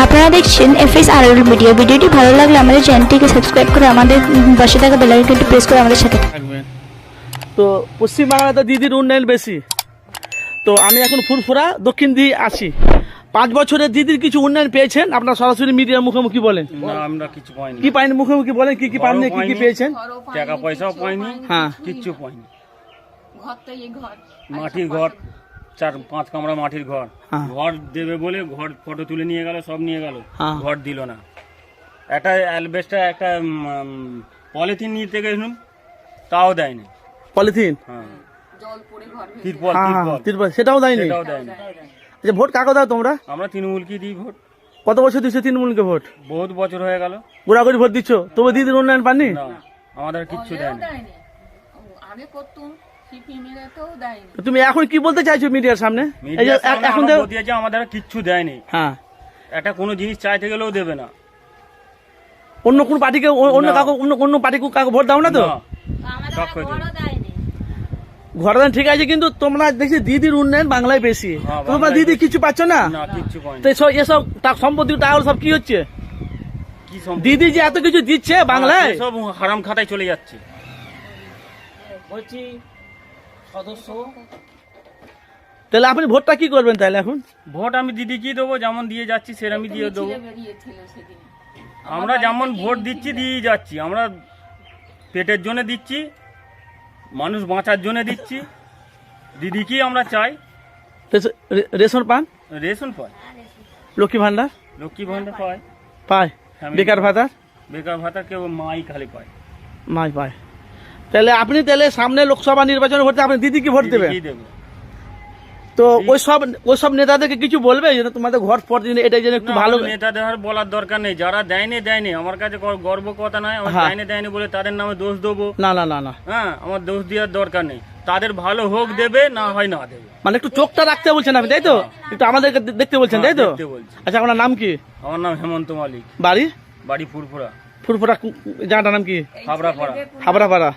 আপনারা দেখছেন F S আর media ভিডিওটি ভালো লাগলে আমাদের চ্যানেলটিকে সাবস্ক্রাইব করে আমাদের পাশে থাকা বেলাইকনটি প্রেস করে আমাদের সাথে থাকবেন। তো পশ্চিমবাংলায় তো দিদির উন্নয়ন বেশি। তো আমি এখন ফুরফুরা দক্ষিণ দিয়ে আছি। পাঁচ বছরে দিদির কিছু উন্নয়ন পেয়েছেন? আপনার সরাসরি মিডিয়ার মুখোমুখি বলেন। না আমরা কিছু পাইনি। কি পাইনি মুখোমুখি বলেন? কি কি পাননি কি কি পেয়েছেন? টাকা পয়সাও পাইনি হ্যাঁ। কিচ্ছু পাইনি। ঘর তো এই ঘর। মাটির ঘর। চার পাঁচ কামরা মাটির ঘর। হ্যাঁ। ঘর দেবে বলে ঘর ফটো তুলে নিয়ে গেল সব নিয়ে গেল। হ্যাঁ। ঘর দিল না। একটা অ্যালবেস্টার একটা পলিথিন নিতে গেছিলাম তাও দেয়নি। পলিথিন? হ্যাঁ। সেটাও দেয়নি? আচ্ছা ভোট কাকে দাও তোমরা? আমরা তৃণমূলকে দিই ভোট। কত বছর দিচ্ছ তৃণমূলকে ভোট? বহুত বছর হয়ে গেল। গোড়াগড়ি ভোট দিচ্ছ? তবু দিদির উন্নয়ন পাননি? না আমাদের কিচ্ছু দেয়নি। আগে করতুম। তুমি এখন কি বলতে চাইছো মিডিয়ার সামনে? এখন আমাদের কিচ্ছু দেয়নি। হ্যাঁ। একটা কোনো জিনিস চাইতে গেলেও দেবে না। অন্য কোন পার্টিকে অন্য। কাউকে অন্য অন্য পার্টিকে কাউকে ভোট দাও না তো? না, সব করে দেবে। ঘরদান ঠিক আছে কিন্তু তোমরা দেখছি দিদির উন্নয়ন বাংলায় বেশি। হ্যাঁ, তোমরা দিদি কিছু পাচ্ছ না? তো এসব সম্পত্তি টাকা সব কি হচ্ছে? দিদি যে এত কিছু দিচ্ছে বাংলায়? হ্যাঁ, সব হারাম খাতায় চলে যাচ্ছে। বলছি সদস্য তাহলে আপনি ভোটটা কি করবেন তাহলে এখন? ভোট আমি দিদিকেই দেবো? যেমন দিয়ে যাচ্ছি সেরকমই দিয়ে দেবো। আমরা যেমন ভোট দিচ্ছি দিয়ে যাচ্ছি। আমরা পেটের জন্য দিচ্ছি মানুষ বাঁচার জন্য দিচ্ছি। দিদিকেই আমরা চাই। রেশ- রেশন পান? রেশন পায় লক্ষ্মী ভান্ডার? লক্ষ্মী ভাণ্ডার পায়। পায় বেকার ভাতা বেকার ভাতা কেউ মাই খালি পায়। মাই পায়। তাহলে আপনি তাহলে সামনে লোকসভা নির্বাচন ভোটে আপনি দিদিকে ভোট দেবেন? তো ওই সব ওই সব নেতাদেরকে কিছু বলবে যে তোমাদের ঘর ফর দিন এটা যেন একটু ভালো নেতাদের আর বলার দরকার নেই। যারা দেয়নি দেয়নি। আমার কাছে গর- গর্ব কথা নয়। আমার হ্যাঁ। দেয়নি দেয়নি বলে তাদের নামে দোষ দেবো। না না না না। হ্যাঁ আমার দোষ দেওয়ার দরকার নেই। তাদের ভালো হোক দেবে না হয় না দেবে। মানে একটু চোখটা রাখতে বলছেন আপনি তাই তো? একটু আমাদেরকে দেখতে বলছেন তাই তো? হ্যাঁ, আচ্ছা আপনার নাম কি? আমার নাম হেমন্ত মালিক। বাড়ি? বাড়ি ফুরফুরা। ফুরফুরা জায়গাটার নাম কি? হাবড়া পাড়া হাবড়াপাড়া